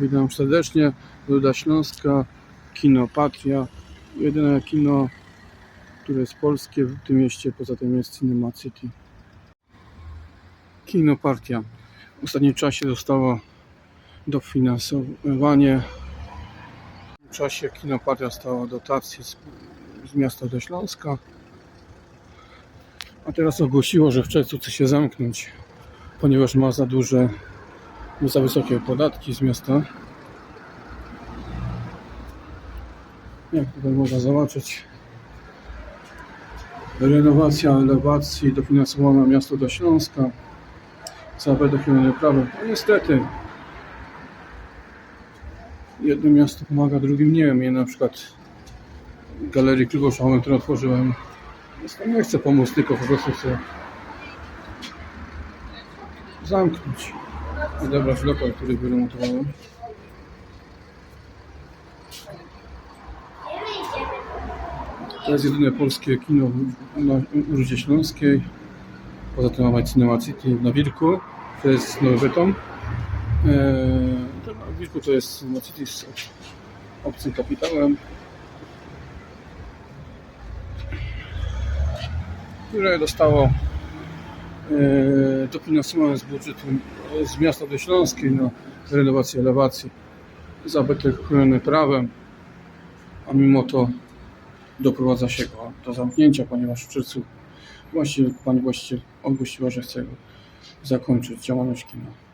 Witam serdecznie. Ruda Śląska, Kino Patria. Jedyne kino, które jest polskie w tym mieście, poza tym jest Cinema City. Kino Partia. W ostatnim czasie dostało dofinansowanie. W czasie Kino Partia dostała dotację z, z miasta do Śląska. A teraz ogłosiło, że w czerwcu chce się zamknąć, ponieważ ma za duże, za wysokie podatki z miasta. Jak tutaj można zobaczyć, renowacja elewacji dofinansowana miasto do Śląska. Całe dochylone prawo. No niestety, jedno miasto pomaga, drugim nie wiem. Ja na przykład Galerii Kluboszową, którą otworzyłem, nie chcę pomóc, tylko po prostu chcę zamknąć i dobrać lokal, który wyremontowałem. To jest jedyne polskie kino w- na Rudzie Śląskiej. Poza tym mamy Cinema City na Wilku, to jest Nowy Bytom. Eee, na Wilku to jest Cinema City z obcym kapitałem. które dostało e, dofinansowane z budżetu e, z miasta do Śląskiej na renowację elewacji chroniony prawem, a mimo to doprowadza się go do zamknięcia, ponieważ w czerwcu właściciel, pani właściciel ogłosiła, że chce zakończyć działalność kina.